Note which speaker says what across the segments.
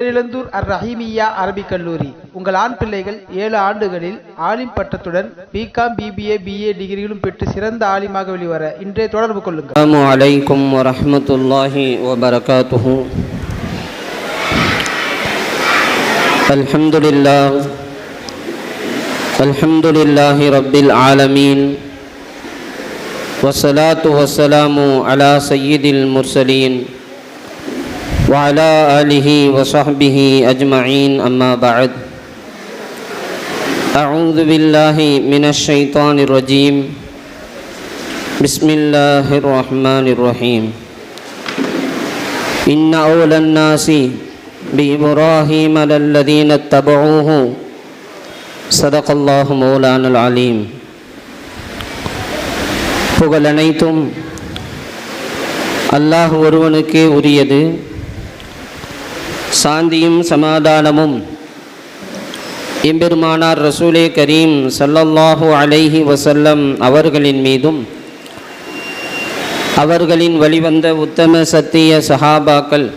Speaker 1: பேரிழந்தூர் அர் ரஹீமியா அரபிக் கல்லூரி உங்கள் ஆண் பிள்ளைகள் ஏழு ஆண்டுகளில் ஆலிம் பட்டத்துடன் பிகாம் பிபிஏ பிஏ டிகிரிகளும் பெற்று சிறந்த ஆலிமாக வெளிவர இன்றைய தொடர்பு கொள்ளுங்கள்
Speaker 2: السلام عليكم ورحمة الله وبركاته الحمد لله الحمد لله رب العالمين والصلاة والسلام على سيد المرسلين وعلى آله وصحبه أجمعين أما بعد أعوذ بالله من الشيطان الرجيم بسم الله الرحمن الرحيم إن أولى الناس بإبراهيم للذين اتبعوه صدق الله مولانا العليم புகழ் அனைத்தும் அல்லாஹ் ஒருவனுக்கே உரியது சாந்தியும் சமாதானமும். எம்பெருமானார் ரசூலே கரீம் சல்லல்லாஹு அலைஹி வசல்லம் அவர்களின் மீதும் அவர்களின் வழிவந்த உத்தம சத்திய சஹாபாக்கள்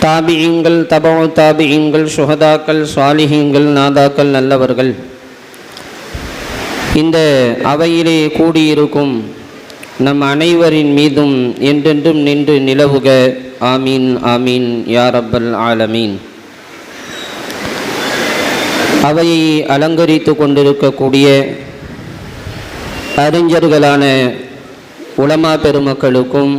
Speaker 2: தாபியங்கள் தபோ தாபியங்கள் சுஹதாக்கள் சுவாலிஹீங்கள் நாதாக்கள் நல்லவர்கள் இந்த அவையிலே கூடியிருக்கும் நம் அனைவரின் மீதும் என்றென்றும் நின்று நிலவுக. ஆமீன் ஆமீன் யா ரப்பல் ஆலமீன். அவையை அலங்கரித்து கொண்டிருக்கக்கூடிய அறிஞர்களான உலமா பெருமக்களுக்கும்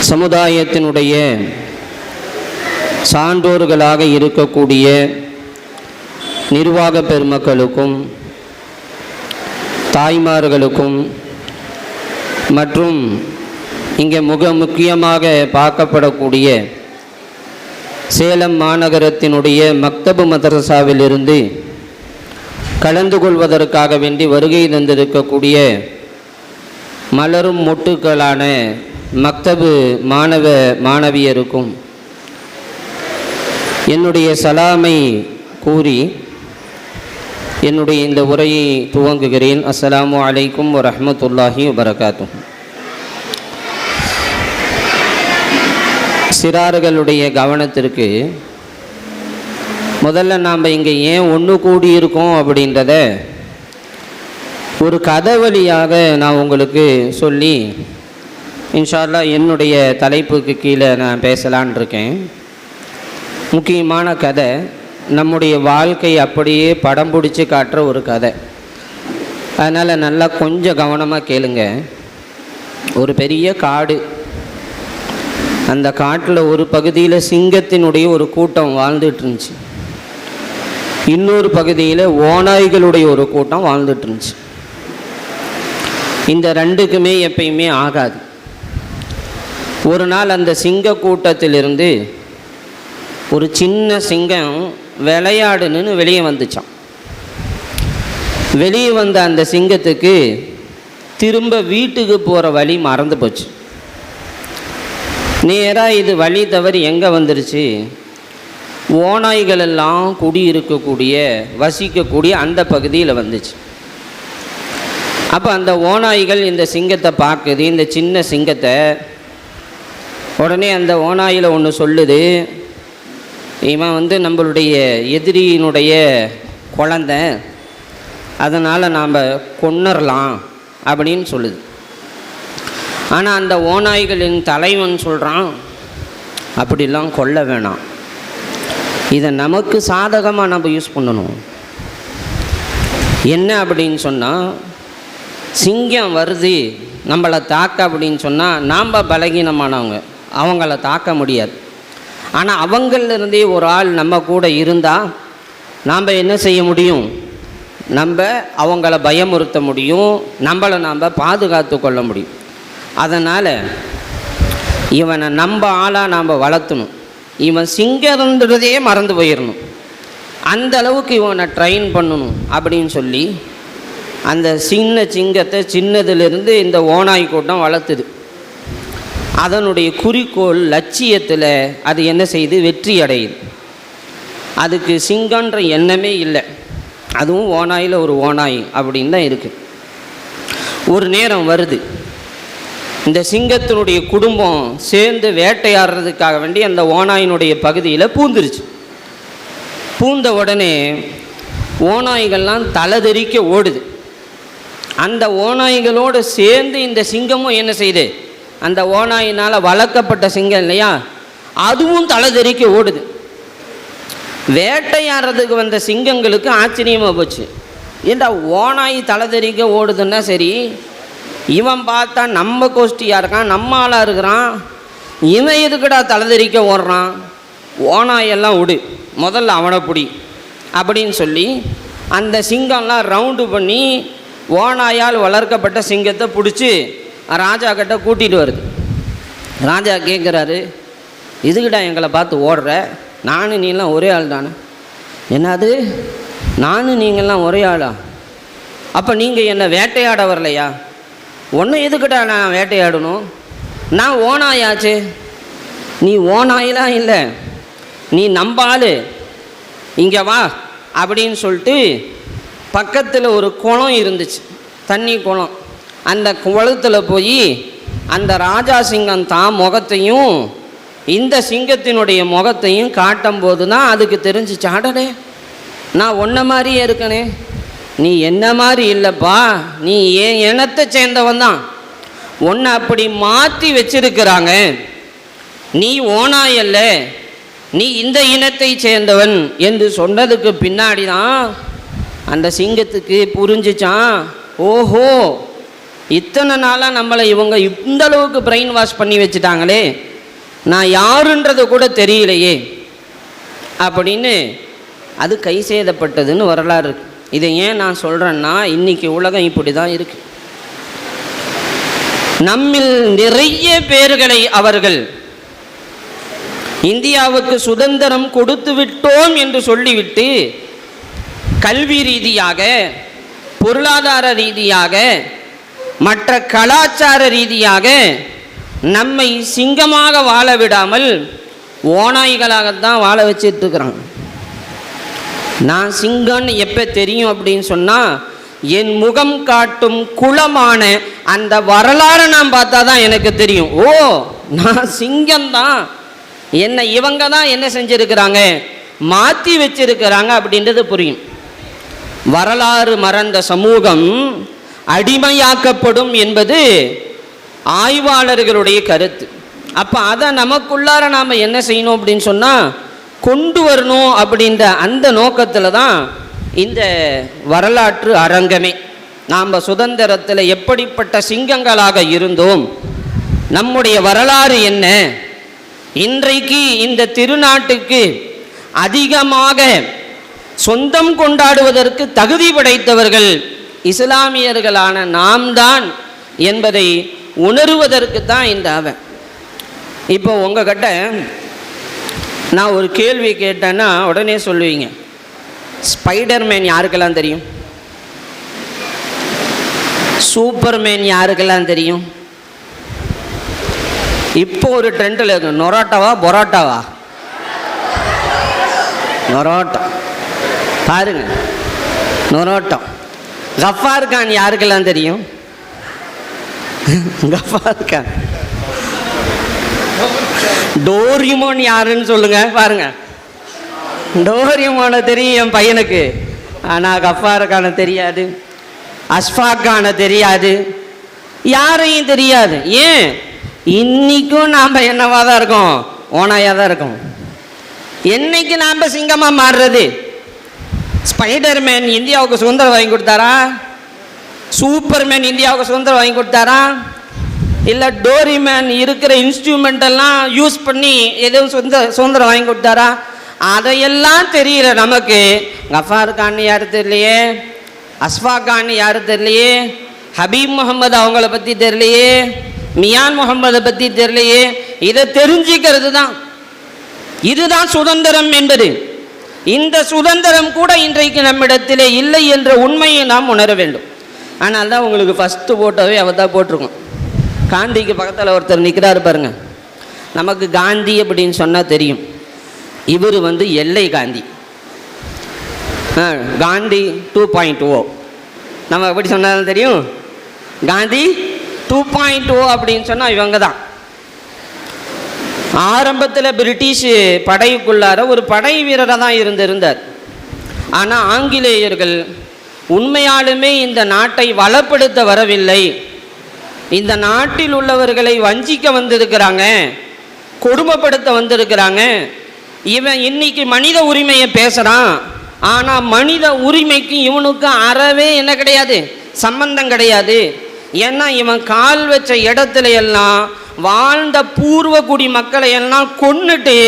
Speaker 2: சமுதாயத்தினுடைய சான்றோர்களாக இருக்கக்கூடிய நிர்வாக பெருமக்களுக்கும் தாய்மார்களுக்கும் மற்றும் இங்கே மிக முக்கியமாக பார்க்கப்படக்கூடிய சேலம் மாநகரத்தினுடைய மக்தபு மதரசாவிலிருந்து கலந்து கொள்வதற்காக வேண்டி வருகை தந்திருக்கக்கூடிய மலரும் மொட்டுக்களான மக்தபு மாணவ மாணவியருக்கும் என்னுடைய சலாமை கூறி என்னுடைய இந்த உரையை துவங்குகிறேன். அஸ்ஸலாமு அலைக்கும் வரமத்துல்லாஹி வரகாத்தும் சிறார்களுடைய கவனத்திற்கு முதல்ல நாம் இங்கே ஏன் ஒன்று கூடி இருக்கோம் அப்படின்றத ஒரு கதை வழியாக நான் உங்களுக்கு சொல்லி இன்ஷால்லா என்னுடைய தலைப்புக்கு கீழே நான் பேசலான் இருக்கேன். முக்கியமான கதை நம்முடைய வாழ்க்கை அப்படியே படம் பிடிச்சி காட்டுற ஒரு கதை. அதனால் நல்லா கொஞ்சம் கவனமாக கேளுங்க. ஒரு பெரிய காடு. அந்த காட்டில் ஒரு பகுதியில் சிங்கத்தினுடைய ஒரு கூட்டம் வாழ்ந்துட்டு இருந்துச்சு இன்னொரு பகுதியில் ஓநாய்களுடைய ஒரு கூட்டம் வாழ்ந்துட்டு இருந்துச்சு இந்த ரெண்டுக்குமே எப்பயுமே ஆகாது. ஒரு நாள் அந்த சிங்க கூட்டத்திலிருந்து ஒரு சின்ன சிங்கம் விளையாடுன்னு வெளியே வந்துச்சான் வெளியே வந்த அந்த சிங்கத்துக்கு திரும்ப வீட்டுக்கு போகிற வழி மறந்து போச்சு. நேராக இது வழி தவறி எங்கே வந்துருச்சு? ஓநாய்கள் எல்லாம் குடியிருக்கக்கூடிய வசிக்கக்கூடிய அந்த பகுதியில் வந்துச்சு. அப்போ அந்த ஓநாய்கள் இந்த சிங்கத்தை பார்க்குது இந்த சின்ன சிங்கத்தை. உடனே அந்த ஓநாயில் ஒன்று சொல்லுது இவன் வந்து நம்மளுடைய எதிரியினுடைய குழந்த அதனால் நாம் கொன்னரலாம் அப்படின்னு சொல்லுது. ஆனால் அந்த ஓநாய்களின் தலைவன் சொல்கிறான் அப்படிலாம் கொல்ல வேணாம். இதை நமக்கு சாதகமாக நம்ம யூஸ் பண்ணணும். என்ன அப்படின்னு சொன்னால் சிங்கம் வருது நம்மளை தாக்க அப்படின்னு சொன்னால் நாம் பலகீனமானவங்க அவங்கள தாக்க முடியாது. ஆனால் அவங்களிருந்தே ஒரு ஆள் நம்ம கூட இருந்தால் நாம் என்ன செய்ய முடியும்? நம்ம அவங்கள பயமுறுத்த முடியும் நம்மளை நாம் பாதுகாத்து கொள்ள முடியும். அதனால் இவனை நம்ம ஆளாக நாம் வளர்த்தணும். இவன் சிங்கம்ன்றதே மறந்து போயிடணும் அந்த அளவுக்கு இவனை ட்ரெயின் பண்ணணும் அப்படின்னு சொல்லி அந்த சின்ன சிங்கத்தை சின்னதுலேருந்து இந்த ஓனாய் கூட்டம் வளர்த்துது. அதனுடைய குறிக்கோள் லட்சியத்தில் அது என்ன செய்து? வெற்றி அடையுது. அதுக்கு சிங்கன்ற எண்ணமே இல்லை. அதுவும் ஓனாயில் ஒரு ஓநாய் அப்படின்னு தான் இருக்குது ஒரு நேரம் வருது. இந்த சிங்கத்தினுடைய குடும்பம் சேர்ந்து வேட்டையாடுறதுக்காக வேண்டி அந்த ஓநாயினுடைய பகுதியில் பூந்துருச்சு. பூந்த உடனே ஓநாய்கள்லாம் தலைதெறிக்க ஓடுது. அந்த ஓநாய்களோடு சேர்ந்து இந்த சிங்கமும் என்ன செய்யுது? அந்த ஓநாயினால் வளர்க்கப்பட்ட சிங்கம் இல்லையா? அதுவும் தலைதெறிக்க ஓடுது. வேட்டையாடுறதுக்கு வந்த சிங்கங்களுக்கு ஆச்சரியமாக போச்சு. ஏண்டா ஓனாய் தலைதெறிக்க ஓடுதுன்னா சரி இவன் பார்த்தா நம்ம கோஷ்டியாக இருக்கான் நம்ம ஆளாக இருக்கிறான். இவன் எதுக்குடா தலைதெறிக்க ஓடுறான்? ஓனாயெல்லாம் விடு முதல்ல அவனை பிடி அப்படின்னு சொல்லி அந்த சிங்கம்லாம் ரவுண்டு பண்ணி ஓனாயால் வளர்க்கப்பட்ட சிங்கத்தை பிடிச்சி ராஜா கிட்ட கூட்டிகிட்டு வருது. ராஜா கேட்குறாரு இதுக்குடா எங்களை பார்த்து ஓடுற? நானும் நீலாம் ஒரே ஆள் தானே? என்னது? நானும் நீங்கள்லாம் ஒரே ஆளா? அப்போ நீங்கள் என்னை வேட்டையாட வரலையா? ஒன்று எதுக்குடா நான் வேட்டையாடணும்? நான் ஓனாயாச்சு நீ ஓனாயெலாம் இல்லை? நீ நம்ப ஆளு. இங்கே வா அப்படின்னு சொல்லிட்டு பக்கத்தில் ஒரு குளம் இருந்துச்சு. தண்ணி குளம். அந்த குளத்தில் போய் அந்த ராஜா சிங்கம் தான் முகத்தையும் இந்த சிங்கத்தினுடைய முகத்தையும் காட்டும்போது தான் அதுக்கு தெரிஞ்சிச்சு. அடடே நான் ஒன்றை மாதிரியே இருக்கனே. நீ என்ன மாதிரி இல்லைப்பா? நீ என் இனத்தை சேர்ந்தவன் தான் உன்னை அப்படி மாற்றி வச்சிருக்கிறாங்க. நீ ஓனாயல்ல நீ இந்த இனத்தை சேர்ந்தவன் என்று சொன்னதுக்கு பின்னாடி தான் அந்த சிங்கத்துக்கு புரிஞ்சிச்சான் ஓஹோ இத்தனை நாளாக நம்மளை இவங்க இந்த அளவுக்கு பிரெயின் வாஷ் பண்ணி வச்சுட்டாங்களே. நான் யாருன்றது கூட தெரியலையே. அப்படின்னு அது கை சேதப்பட்டதுன்னு வரலாறு இருக்கு. இதை ஏன் நான் சொல்கிறேன்னா இன்றைக்கி உலகம் இப்படி தான் இருக்கு. நம்மில் நிறைய பேர்களை அவர்கள் இந்தியாவுக்கு சுதந்திரம் கொடுத்து விட்டோம் என்று சொல்லிவிட்டு கல்வி ரீதியாக பொருளாதார ரீதியாக மற்ற கலாச்சார ரீதியாக நம்மை சிங்கமாக வாழ விடாமல் ஓநாய்களாகத்தான் வாழ வச்சிட்ருக்கிறாங்க. நான் சிங்கம்னு எப்போ தெரியும் அப்படின்னு சொன்னால் என் முகம் காட்டும் குளமான அந்த வரலாறை நான் பார்த்தா தான் எனக்கு தெரியும். ஓ நான் சிங்கம்தான். என்னை இவங்க தான் என்ன செஞ்சுருக்கிறாங்க? மாற்றி வச்சிருக்கிறாங்க அப்படின்றது புரியும். வரலாறு மறந்த சமூகம் அடிமையாக்கப்படும் என்பது ஆய்வாளர்களுடைய கருத்து. அப்போ அதை நமக்குள்ளார நாம் என்ன செய்யணும் அப்படின்னு சொன்னால் கொண்டு வரணும் அப்படின்ற அந்த நோக்கத்தில் தான் இந்த வரலாற்று அரங்கமே. நாம் சுதந்திரத்தில் எப்படிப்பட்ட சிங்கங்களாக இருந்தோம் நம்முடைய வரலாறு என்ன இன்றைக்கு இந்த திருநாட்டுக்கு அதிகமாக சொந்தம் கொண்டாடுவதற்கு தகுதி படைத்தவர்கள் இஸ்லாமியர்களான நாம் தான் என்பதை உணருவதற்கு தான் இந்த அவன். இப்போ உங்ககிட்ட நான் ஒரு கேள்வி கேட்டேன்னா உடனே சொல்லுவீங்க. ஸ்பைடர்மேன் யாருக்கெல்லாம் தெரியும்? சூப்பர்மேன் யாருக்கெல்லாம் தெரியும்? இப்போ ஒரு ட்ரெண்டில் இருக்கு. நொராட்டாவா பொரோட்டாவா? நொரோட்டா. பாருங்க. நொரோட்டம் கஃபார் கான் யாருக்கெல்லாம் தெரியும்? கஃபார் கான். டோரிமோன் யாருன்னு சொல்லுங்க பாருங்க. டோரிமோனை தெரியும் என் பையனுக்கு. ஆனால் கஃபார் தெரியாது. அஷ்ஃபாக் கானை தெரியாது. யாரையும் தெரியாது. ஏன்? இன்னைக்கும் நாம் என்னவா தான் இருக்கோம்? ஓனாயாக தான் இருக்கோம். என்னைக்கு நாம் சிங்கமாக மாறுறது? ஸ்பைடர்மேன் இந்தியாவுக்கு சுதந்திரம் வாங்கி கொடுத்தாரா? சூப்பர்மேன் இந்தியாவுக்கு சுதந்திரம் வாங்கி கொடுத்தாரா? இல்லை டோரிமேன் இருக்கிற இன்ஸ்ட்ருமெண்ட் எல்லாம் யூஸ் பண்ணி எதுவும் சொந்த சுதந்திரம் வாங்கி கொடுத்தாரா? அதையெல்லாம் தெரியல நமக்கு. கஃபார் கான் யாரு தெரியலையே? அஸ்ஃபா கான் யாரு தெரியலையே? ஹபீப் முகமது அவங்கள பற்றி தெரியலையே? மியான் முகமதை பற்றி தெரியலையே? இதை தெரிஞ்சுக்கிறது தான். இதுதான் சுதந்திரம் என்பது. இந்த சுதந்திரம் கூட இன்றைக்கு நம்மிடத்திலே இல்லை என்ற உண்மையை நாம் உணர வேண்டும். ஆனால் தான் உங்களுக்கு ஃபஸ்ட்டு போட்டோவே அவர் தான் போட்டிருக்கோம். காந்திக்கு பக்கத்தில் ஒருத்தர் நிற்கிறாரு பாருங்க. நமக்கு காந்தி அப்படின்னு சொன்னால் தெரியும். இவர் வந்து எல்லை காந்தி. ஆ, காந்தி டூ பாயிண்ட் ஓ நம்ம எப்படி சொன்னாலும் தெரியும்? காந்தி டூ பாயிண்ட் ஓ அப்படின்னு சொன்னால் இவங்க தான் ஆரம்பத்தில் பிரிட்டிஷ் படைக்குள்ளார ஒரு படை வீரராக தான் இருந்திருந்தார். ஆனால் ஆங்கிலேயர்கள் உண்மையாலுமே இந்த நாட்டை வளப்படுத்த வரவில்லை. இந்த நாட்டில் உள்ளவர்களை வஞ்சிக்க வந்திருக்கிறாங்க கொடுமைப்படுத்த வந்திருக்கிறாங்க. இவன் இன்னைக்கு மனித உரிமையை பேசுகிறான் ஆனால் மனித உரிமைக்கு இவனுக்கு அறவே என்ன கிடையாது? சம்பந்தம் கிடையாது. ஏன்னா இவன் கால் வச்ச இடத்துல எல்லாம் வாழ்ந்த பூர்வ குடி மக்களை எல்லாம் கொன்னுட்டு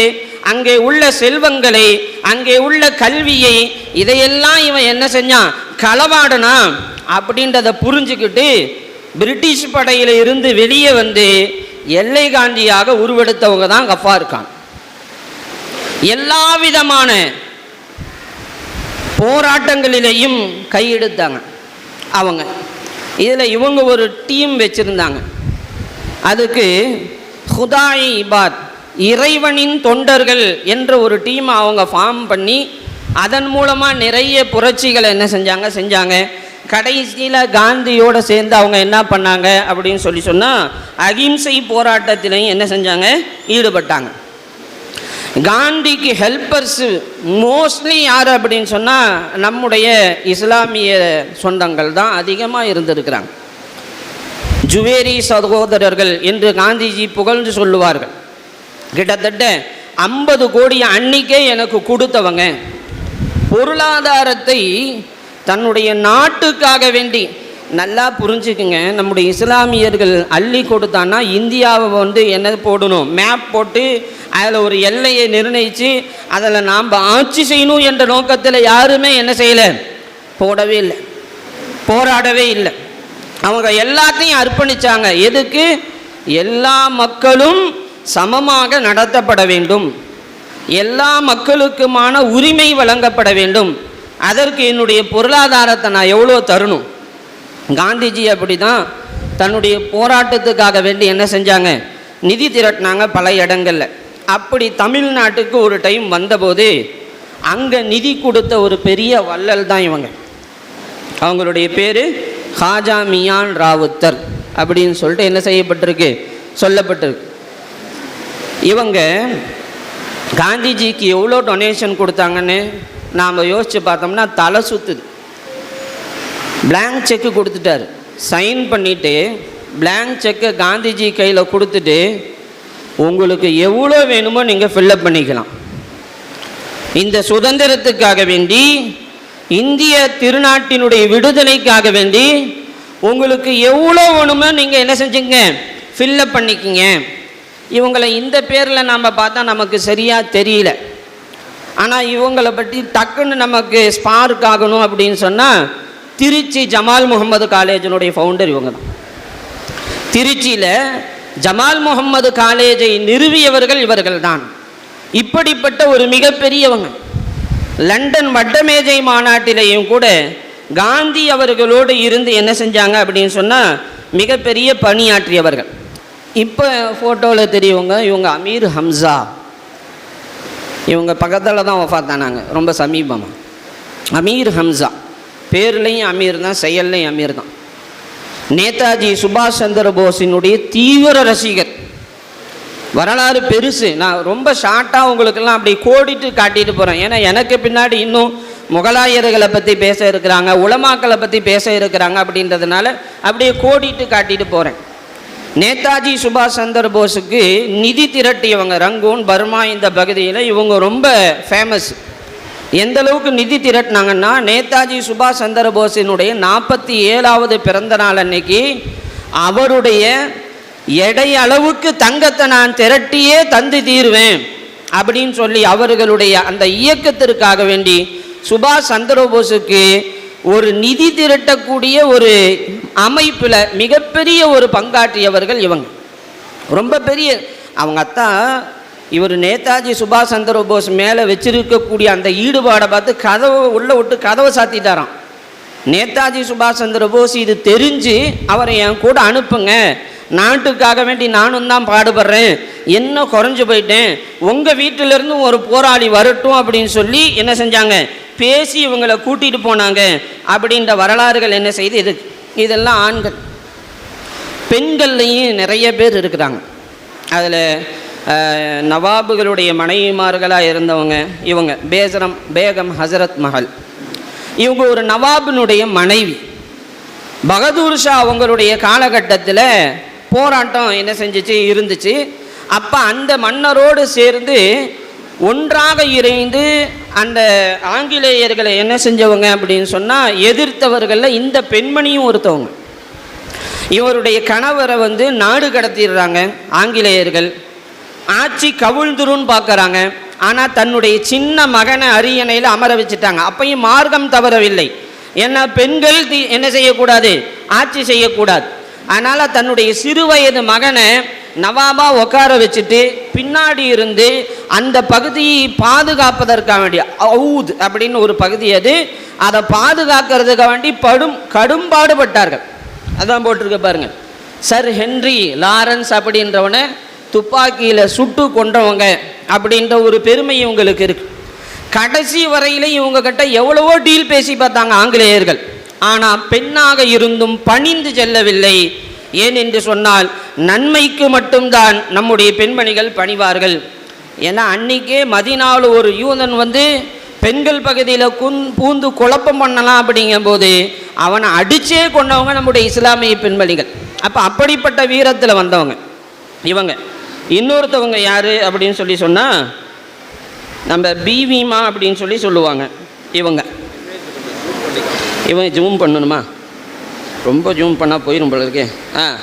Speaker 2: அங்கே உள்ள செல்வங்களை அங்கே உள்ள கல்வியை இதையெல்லாம் இவன் என்ன செஞ்சான்? களவாடனா அப்படின்றத புரிஞ்சுக்கிட்டு பிரிட்டிஷ் படையில் இருந்து வெளியே வந்து எல்லை காந்தியாக உருவெடுத்தவங்க தான் கஃபார் கான் எல்லா விதமான போராட்டங்களிலேயும் கையெடுத்தாங்க அவங்க. இதில் இவங்க ஒரு டீம் வச்சுருந்தாங்க. அதுக்கு ஹுதாய் இபாத் இறைவனின் தொண்டர்கள் என்ற ஒரு டீம் அவங்க ஃபார்ம் பண்ணி அதன் மூலமாக நிறைய புரட்சிகளை என்ன செஞ்சாங்க? செஞ்சாங்க. கடைசியில் காந்தியோடு சேர்ந்து அவங்க என்ன பண்ணாங்க அப்படின்னு சொல்லி சொன்னால் அகிம்சை போராட்டத்திலையும் என்ன செஞ்சாங்க? ஈடுபட்டாங்க. காந்திக்கு ஹெல்ப்பர்ஸு மோஸ்ட்லி யார் அப்படின்னு சொன்னால் நம்முடைய இஸ்லாமிய சொந்தங்கள் தான் அதிகமாக இருந்திருக்கிறாங்க. ஜுவேரி சகோதரர்கள் என்று காந்திஜி புகழ்ந்து சொல்லுவார்கள். கிட்டத்தட்ட ஐம்பது கோடி அன்னிக்கே எனக்கு கொடுத்தவங்க. பொருளாதாரத்தை தன்னுடைய நாட்டுக்காக வேண்டி. நல்லா புரிஞ்சுக்குங்க. நம்முடைய இஸ்லாமியர்கள் அள்ளி கொடுத்தான்னா இந்தியாவை வந்து என்ன போடணும்? மேப் போட்டு அதில் ஒரு எல்லையை நிர்ணயித்து அதில் நாம் ஆட்சி செய்யணும் என்ற நோக்கத்தில் யாருமே என்ன செய்யலை? போடவே இல்லை. போராடவே இல்லை. அவங்க எல்லாத்தையும் அர்ப்பணிச்சாங்க. எதுக்கு? எல்லா மக்களும் சமமாக நடத்தப்பட வேண்டும். எல்லா மக்களுக்குமான உரிமை வழங்கப்பட வேண்டும். அதற்கு என்னுடைய பொருளாதாரத்தை நான் எவ்வளோ தரணும்? காந்திஜி அப்படி தான் தன்னுடைய போராட்டத்துக்காக வேண்டி என்ன செஞ்சாங்க? நிதி திரட்டினாங்க பல இடங்களில். அப்படி தமிழ்நாட்டுக்கு ஒரு டைம் வந்தபோது அங்கே நிதி கொடுத்த ஒரு பெரிய வள்ளல் தான் இவங்க. அவங்களுடைய பேர் ஹாஜா மியான் ராவுத்தர் அப்படின்னு சொல்லிட்டு என்ன செய்யப்பட்டிருக்கு? சொல்லப்பட்டிருக்கு. இவங்க காந்திஜிக்கு எவ்வளோ டொனேஷன் கொடுத்தாங்கன்னு நாம் யோசித்து பார்த்தோம்னா தலை சுற்றுது பிளாங்க் செக்கு கொடுத்துட்டாரு. சைன் பண்ணிவிட்டு பிளாங்க் செக்கை காந்திஜி கையில் கொடுத்துட்டு உங்களுக்கு எவ்வளோ வேணுமோ நீங்கள் ஃபில்லப் பண்ணிக்கலாம். இந்த சுதந்திரத்துக்காக வேண்டி இந்திய திருநாட்டினுடைய விடுதலைக்காக வேண்டி உங்களுக்கு எவ்வளோ வேணுமோ நீங்கள் என்ன செஞ்சுங்க? ஃபில்லப் பண்ணிக்கிங்க. இவங்களை இந்த பேரில் நாம் பார்த்தா நமக்கு சரியாக தெரியல. ஆனால் இவங்களை பற்றி டக்குன்னு நமக்கு ஸ்பார்க் ஆகணும் அப்படின்னு சொன்னால் திருச்சி ஜமால் முகமது காலேஜினுடைய ஃபவுண்டர் இவங்க தான் திருச்சியில் ஜமால் முகமது காலேஜை நிறுவியவர்கள் இவர்கள் தான் இப்படிப்பட்ட ஒரு மிகப்பெரியவங்க. லண்டன் வட்டமேஜை மாநாட்டிலேயும் கூட காந்தி அவர்களோடு இருந்து என்ன செஞ்சாங்க அப்படின்னு சொன்னால் மிகப்பெரிய பணியாற்றியவர்கள். இப்போ ஃபோட்டோவில் தெரியவங்க இவங்க அமீர் ஹம்சா. இவங்க பக்கத்தில் தான் ஒஃபாத்தானாங்க ரொம்ப சமீபமாக அமீர் ஹம்சா. பேர்லேயும் அமீர் தான் செயல்லையும் அமீர் தான். நேதாஜி சுபாஷ் சந்திர போஸினுடைய தீவிர ரசிகர். வரலாறு பெருசு. நான் ரொம்ப ஷார்ட்டாக உங்களுக்கெல்லாம் அப்படி கோடிட்டு காட்டிட்டு போகிறேன் ஏன்னா எனக்கு பின்னாடி இன்னும் முகலாயர்களை பற்றி பேச இருக்கிறாங்க உலமாக்களை பற்றி பேச இருக்கிறாங்க அப்படின்றதுனால அப்படியே கோடிட்டு காட்டிட்டு போகிறேன் நேதாஜி சுபாஷ் சந்திர போஸுக்கு நிதி திரட்டியவங்க ரங்கூன் பர்மா இந்த பகுதியில் இவங்க ரொம்ப ஃபேமஸ் எந்த அளவுக்கு நிதி திரட்டினாங்கன்னா நேதாஜி சுபாஷ் சந்திர போஸினுடைய நாற்பத்தி ஏழாவது பிறந்த நாள் அன்னைக்கு அவருடைய எடை அளவுக்கு தங்கத்தை நான் திரட்டியே தந்து தீருவேன் அப்படின்னு சொல்லி அவர்களுடைய அந்த இயக்கத்திற்காக வேண்டி சுபாஷ் சந்திரபோஸுக்கு ஒரு நிதி திரட்டக்கூடிய ஒரு அமைப்பில் மிகப்பெரிய ஒரு பங்காற்றியவர்கள் இவங்க. ரொம்ப பெரிய அவங்க அத்தான் இவர் நேதாஜி சுபாஷ் சந்திர போஸ் மேலே வச்சிருக்கக்கூடிய அந்த ஈடுபாடை பார்த்து கதவை உள்ளே விட்டு கதவை சாத்திட்டாராம். நேதாஜி சுபாஷ் சந்திர போஸ் இது தெரிஞ்சு அவரை என் கூட அனுப்புங்க. நாட்டுக்காக வேண்டி நானும் தான் பாடுபடுறேன். என்ன குறைஞ்சு போயிட்டேன்? உங்கள் வீட்டிலேருந்து ஒரு போராளி வரட்டும் அப்படின்னு சொல்லி என்ன செஞ்சாங்க? பேசி இவங்களை கூட்டிகிட்டு போனாங்க. அப்படின்ற வரலாறுகள் என்ன செய்து இது இதெல்லாம் ஆண்கள். பெண்கள்லையும் நிறைய பேர் இருக்கிறாங்க. அதில் நவாபுகளுடைய மனைவிமார்களாக இருந்தவங்க இவங்க. பேசரம் பேகம் ஹசரத் மஹல் இவங்க ஒரு நவாபினுடைய மனைவி. பகதூர் ஷா அவங்களுடைய காலகட்டத்தில் போராட்டம் என்ன செஞ்சுச்சு? இருந்துச்சு. அப்போ அந்த மன்னரோடு சேர்ந்து ஒன்றாக இறைந்து அந்த ஆங்கிலேயர்களை என்ன செஞ்சவங்க அப்படின்னு சொன்னால் எதிர்த்தவர்களில் இந்த பெண்மணியும் ஒருத்தவங்க. இவருடைய கணவரை வந்து நாடு கடத்திடுறாங்க ஆங்கிலேயர்கள். ஆட்சி கவிழ்ந்துருன்னு பார்க்குறாங்க ஆனால் தன்னுடைய சின்ன மகனை அரியணையில் அமர வச்சுட்டாங்க. அப்பையும் மார்க்கம் தவறவில்லை. ஏன்னா பெண்கள் தி- என்ன செய்யக்கூடாது? ஆட்சி செய்யக்கூடாது. அதனால் தன்னுடைய சிறுவயது மகனை நவாபா உட்கார வச்சுட்டு பின்னாடி இருந்து அந்த பகுதியை பாதுகாப்பதற்காக வேண்டிய அவுத் அப்படின்னு ஒரு பகுதி அது. அதை பாதுகாக்கிறதுக்காக வேண்டி படும் கடும்பாடுபட்டார்கள் அதான் போட்டிருக்க பாருங்கள் சர் ஹென்றி லாரன்ஸ் அப்படின்றவனை துப்பாக்கியில் சுட்டு கொண்டவங்க அப்படின்ற ஒரு பெருமை இவங்களுக்கு இருக்கு. கடைசி வரையில இவங்க கிட்ட எவ்வளவோ டீல் பேசி பார்த்தாங்க ஆங்கிலேயர்கள். ஆனால் பெண்ணாக இருந்தும் பணிந்து செல்லவில்லை. ஏன் என்று சொன்னால் நன்மைக்கு மட்டும்தான் நம்முடைய பெண்மணிகள் பணிவார்கள். ஏன்னா அன்னைக்கே மதினாவில் ஒரு யூதன் வந்து பெண்கள் பகுதியில் குன் பூந்து குழப்பம் பண்ணலாம் அப்படிங்கும்போது அவனை அடிச்சே கொண்டவங்க நம்முடைய இஸ்லாமிய பெண்மணிகள். அப்போ அப்படிப்பட்ட வீரத்தில் வந்தவங்க. இவங்க. இன்னொருத்தவங்க யார் அப்படின்னு சொல்லி சொன்னால் நம்ம பிவிமா அப்படின்னு சொல்லி சொல்லுவாங்க. இவங்க. இவங்க ஜூம் பண்ணணுமா? ரொம்ப ஜூம் பண்ணால் போயிடும் போல ஆ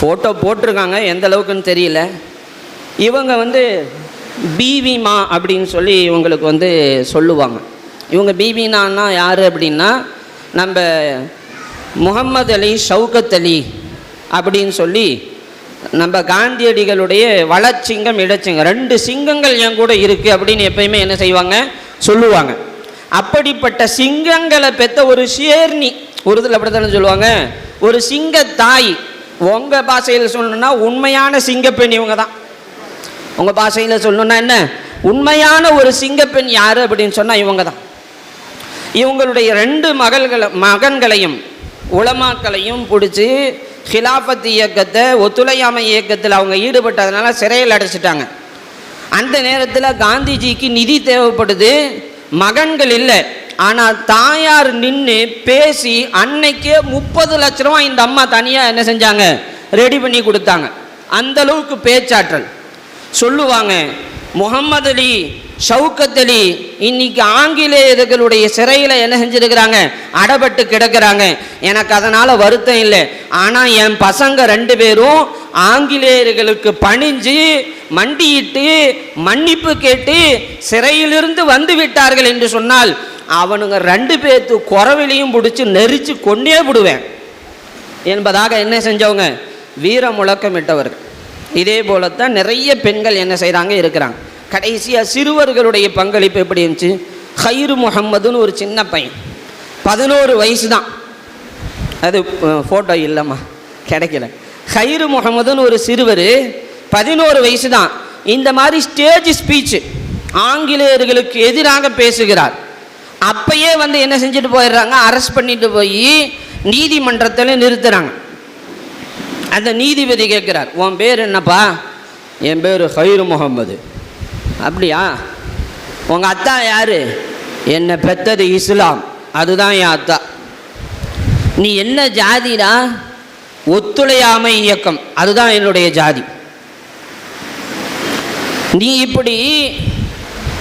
Speaker 2: ஃபோட்டோ போட்டிருக்காங்க எந்த அளவுக்குன்னு தெரியல. இவங்க வந்து பிவிமா அப்படின்னு சொல்லி இவங்களுக்கு வந்து சொல்லுவாங்க. இவங்க பிவினான்னா யார் அப்படின்னா நம்ம முகம்மது அலி ஷவுகத் அலி அப்படின்னு சொல்லி நம்ம காந்தியடிகளுடைய வளச்சிங்கம் இடச்சிங்கம். ரெண்டு சிங்கங்கள் என் கூட இருக்குது அப்படின்னு எப்பயுமே என்ன செய்வாங்க? சொல்லுவாங்க. அப்படிப்பட்ட சிங்கங்களை பெற்ற ஒரு ஷேர்னி உருதுல அப்படித்தானே சொல்லுவாங்க? ஒரு சிங்க தாய். உங்கள் பாஷையில் சொல்லணும்னா உண்மையான சிங்கப்பெண் இவங்க தான். உங்கள் பாஷையில் சொல்லணும்னா என்ன? உண்மையான ஒரு சிங்கப்பெண் யார் அப்படின்னு சொன்னால் இவங்க தான். இவங்களுடைய ரெண்டு மகள்களை மகன்களையும் உலமாக்களையும் பிடிச்சி ஹிலாஃபத் இயக்கத்தை ஒத்துழையாமை இயக்கத்தில் அவங்க ஈடுபட்டதுனால சிறையில் அடைச்சிட்டாங்க. அந்த நேரத்தில் காந்திஜிக்கு நிதி தேவைப்படுது மகன்கள் இல்லை. ஆனால் தாயார் நின்று பேசி அன்னைக்கே முப்பது லட்ச ரூபா இந்த அம்மா தனியாக என்ன செஞ்சாங்க? ரெடி பண்ணி கொடுத்தாங்க. அந்த அளவுக்கு பேச்சாற்றல். சொல்லுவாங்க முகமது அலி ஷவுக்கத் அலி இன்னைக்கு ஆங்கிலேயர்களுடைய சிறையில் என்ன செஞ்சிருக்கிறாங்க? அடபட்டு கிடக்கிறாங்க. எனக்கு அதனால் வருத்தம் இல்லை. ஆனால் என் பசங்க ரெண்டு பேரும் ஆங்கிலேயர்களுக்கு பணிஞ்சு மண்டியிட்டு மன்னிப்பு கேட்டு சிறையிலிருந்து வந்து விட்டார்கள் என்று சொன்னால் அவனுங்க ரெண்டு பேர்த்து குறவிலையும் பிடிச்சி நெரிச்சு கொண்டே விடுவேன் என்பதாக என்ன செஞ்சவங்க? வீர முழக்கமிட்டவர்கள் இதே போலத்தான் நிறைய பெண்கள் என்ன செய்கிறாங்க இருக்கிறாங்க. கடைசியாக சிறுவர்களுடைய பங்களிப்பு எப்படி இருந்துச்சு? ஹைரு முகம்மதுன்னு ஒரு சின்ன பையன். பதினோரு வயசு தான் அது ஃபோட்டோ இல்லைம்மா கிடைக்கல. ஹைரு முகமதுன்னு ஒரு சிறுவர் பதினோரு வயசு தான் இந்த மாதிரி ஸ்டேஜ் ஸ்பீச்சு ஆங்கிலேயர்களுக்கு எதிராக பேசுகிறார். அப்பயே வந்து என்ன செஞ்சுட்டு போயிடுறாங்க? அரெஸ்ட் பண்ணிட்டு போய் நீதிமன்றத்தில் நிறுத்துறாங்க. அந்த நீதிபதி கேட்குறார் உன் பேர் என்னப்பா? என் பேர் ஹைரு முகம்மது. அப்படியா? உங்கள் அத்தா யார்? என்னை பெத்தது இஸ்லாம். அதுதான் என் அத்தா. நீ என்ன ஜாதினா ஒத்துழையாமை இயக்கம். அதுதான் என்னுடைய ஜாதி. நீ இப்படி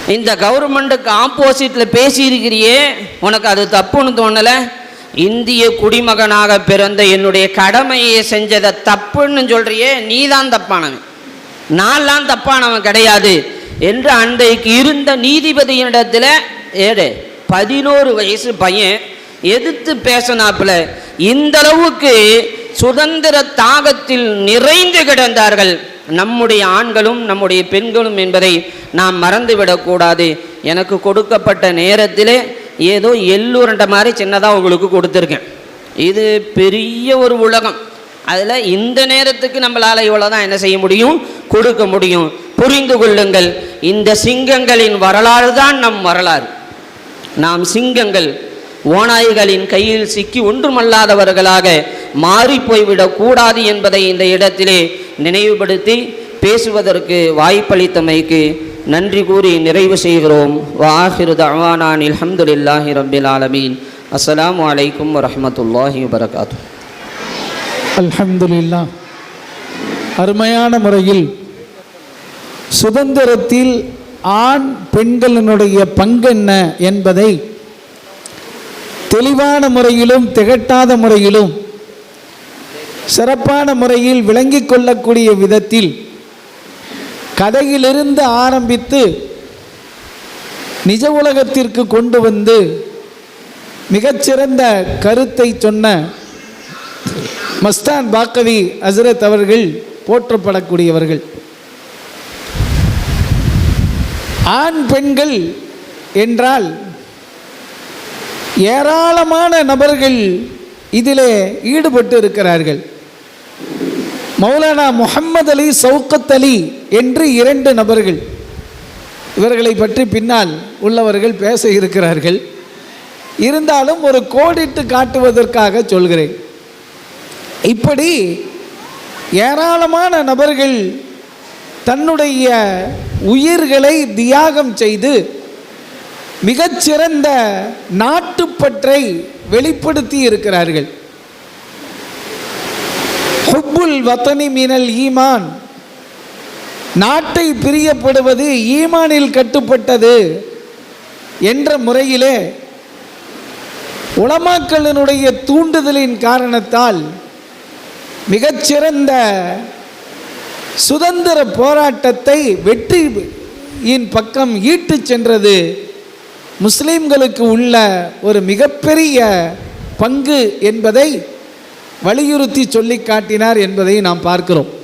Speaker 2: இந்த கவர்மெண்ட்டுக்கு ஆப்போசிட்டில் பேசியிருக்கிறியே உனக்கு அது தப்புன்னு தோணலை? இந்திய குடிமகனாக பிறந்த என்னுடைய கடமையை செஞ்சதை தப்புன்னு சொல்றியே நீ தான் தப்பானவன். நான்லாம் தப்பானவன் கிடையாது என்று அன்றைக்கு இருந்த நீதிபதியினிடத்தில் ஏடு பதினோரு வயசு பையன் எதிர்த்து பேசினாப்புல இந்த அளவுக்கு சுதந்திர தாகத்தில் நிறைந்து கிடந்தார்கள். நம்முடைய ஆண்களும் நம்முடைய பெண்களும் என்பதை நாம் மறந்துவிடக்கூடாது. எனக்கு கொடுக்கப்பட்ட நேரத்திலே ஏதோ எள்ளுரண்ட மாதிரி சின்னதாக உங்களுக்கு கொடுத்துருக்கேன். இது பெரிய ஒரு உலகம். அதில் இந்த நேரத்துக்கு நம்மளால் இவ்வளோ தான் என்ன செய்ய முடியும்? கொடுக்க முடியும். புரிந்து கொள்ளுங்கள். இந்த சிங்கங்களின் வரலாறு தான் நம் வரலாறு. நாம் சிங்கங்கள் ஓநாய்களின் கையில் சிக்கி ஒன்றுமல்லாதவர்களாக மாறிப்போய்விடக் கூடாது என்பதை இந்த இடத்திலே நினைவுபடுத்தி பேசுவதற்கு வாய்ப்பளித்தமைக்கு நன்றி கூறி நிறைவு செய்கிறோம். வாஹிரு தவானான் அல்ஹம்துலில்லாஹி ரபில் ஆலமீன். அஸ்லாம் வலைக்கம் வரமத்துல்லாஹி வரகாத்து
Speaker 3: அல்ஹம்துலில்லா அருமையான முறையில் சுதந்திரத்தில் ஆண் பெண்களினுடைய என்ன என்பதை தெளிவான முறையிலும் திகட்டாத முறையிலும் சிறப்பான முறையில் விளங்கிக் கொள்ளக்கூடிய விதத்தில் கதையிலிருந்து ஆரம்பித்து நிஜ உலகத்திற்கு கொண்டு வந்து மிகச்சிறந்த கருத்தை சொன்ன மஸ்தான் பாக்கவி ஹசரத் அவர்கள் போற்றப்படக்கூடியவர்கள். ஆண் பெண்கள் என்றால் ஏராளமான நபர்கள் இதிலே ஈடுபட்டு இருக்கிறார்கள். மௌலானா முஹம்மது அலி சவுக்கத் அலி என்று இரண்டு நபர்கள் இவர்களை பற்றி பின்னால் உள்ளவர்கள் பேச இருக்கிறார்கள். இருந்தாலும் ஒரு கோடிட்டு காட்டுவதற்காக சொல்கிறேன். இப்படி ஏராளமான நபர்கள் தன்னுடைய உயிர்களை தியாகம் செய்து மிகச்சிறந்த நாட்டுப்பற்றை வெளிப்படுத்தி இருக்கிறார்கள். ஹுப்புல் வத்தனி மினல் ஈமான். நாட்டை பிரியப்படுவது ஈமானில் கட்டுப்பட்டது என்ற முறையிலே உளமாக்களினுடைய தூண்டுதலின் காரணத்தால் மிகச்சிறந்த சுதந்திர போராட்டத்தை வெற்றியின் பக்கம் ஈட்டு சென்றது முஸ்லிம்களுக்கு உள்ள ஒரு மிகப்பெரிய பங்கு என்பதை வலியுறுத்தி சொல்லி காட்டினார் என்பதை நாம் பார்க்கிறோம்.